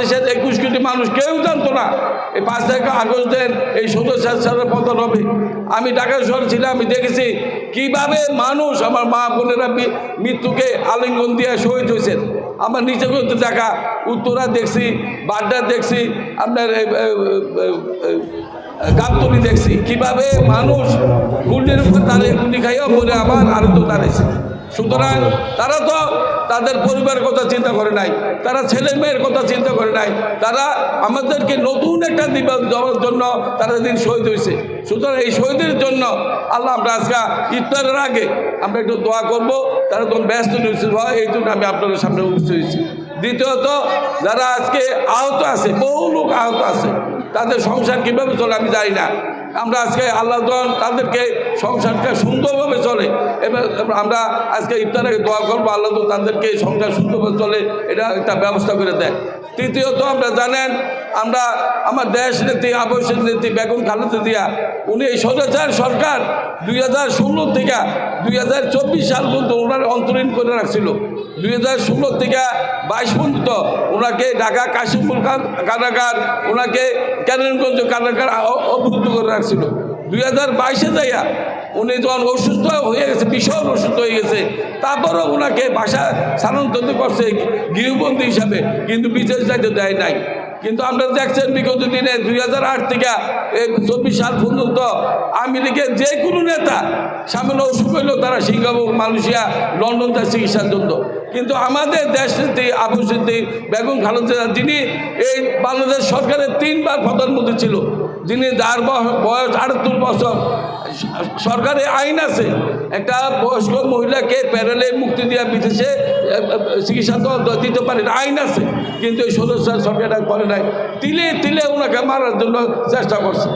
বাংলাদেশের একুশ কোটি মানুষ, কেউ জানতো না। এই পাঁচ তারিখ আগস্টের এই সদস্য সালের পতন হবে। আমি ঢাকা শহর ছিলাম, আমি দেখেছি কীভাবে মানুষ আমার মা বোনেরা মৃত্যুকে আলিঙ্গন দিয়ে শহীদ হয়েছেন। আমার নিচে করতে দেখা, উত্তরা দেখছি, বাড্ডা দেখছি, আপনার গাবতলি দেখছি। কীভাবে মানুষ গুন্ডির উপর দাঁড়িয়ে গুন্ডি খাইয়া বলে আমার আনন্দ দাঁড়িয়েছে সুতরাং তারা তো তাদের পরিবারের কথা চিন্তা করে নাই তারা ছেলে মেয়ের কথা চিন্তা করে নাই তারা আমাদেরকে নতুন একটা দিবস দেওয়ার জন্য তারা দিন শহীদ হয়েছে। সুতরাং এই শহীদের জন্য আল্লাহ আমরা আজকে ইফতারের আগে আমরা একটু দোয়া করব তারা তখন ব্যস্ত নিশ্চিত হয় এই জন্য আমি আপনাদের সামনে উপস্থিত হয়েছি। দ্বিতীয়ত যারা আজকে আহত আছে বহু লোক আহত আছে তাদের সংসার কীভাবে চলে আমি জানি না। আমরা আজকে আল্লাহ তাদেরকে সংসারটা সুন্দরভাবে চলে। এবার আমরা আজকে ইফতারে দোয়া করব, আল্লাহ তাদেরকে সংসার সুন্দরভাবে চলে, এটা একটা ব্যবস্থা করে দেয় তৃতীয়ত আমরা জানেন, আমরা আমার দেশ নেত্রী আবশ্যক নেত্রী বেগম খালেদা জিয়া, উনি এই স্বৈরাচার সরকার দুই হাজার ষোলো থেকে দুই হাজার চব্বিশ সাল পর্যন্ত ওনার অন্তরীণ করে রাখছিল। দুই হাজার ষোলো থেকে বাইশ পর্যন্ত ওনাকে ঢাকা কাশিমপুর কারাগার, ওনাকে কেরানীগঞ্জ কারাগার অবরুদ্ধ করে রাখছিল। দুই হাজার বাইশে যাইয়া উনি যখন অসুস্থ হয়ে গেছে, ভীষণ অসুস্থ হয়ে গেছে, তারপরেও ওনাকে বাসা স্থানান্তরিত করছে গৃহবন্দী হিসাবে, কিন্তু বিশেষ দায়িত্ব দেয় নাই। কিন্তু আমরা দেখছেন বিগত দিনে দুই হাজার আট থেকে চব্বিশ সাল পর্যন্ত আওয়ামী লীগের যে কোনো নেতা সামান্য অসুখ হইলেও তারা সিঙ্গাপুর মালয়েশিয়া, লন্ডন তার চিকিৎসার জন্য। কিন্তু আমাদের দেশ নীতি আবু বেগম খালেদা যিনি এই বাংলাদেশ সরকারের তিনবার প্রধানমন্ত্রী ছিল যিনি যার বয়- বয়স আটাত্তর বছর, সরকারে আইন আছে, একটা বয়স্ক মহিলাকে প্যারেলে মুক্তি দেওয়া বিদেশে চিকিৎসা দিতে পারে আইন আছে, কিন্তু এই সদস্য সরকার করে নাই। তিলে তিলে ওনাকে মারার জন্য চেষ্টা করছে।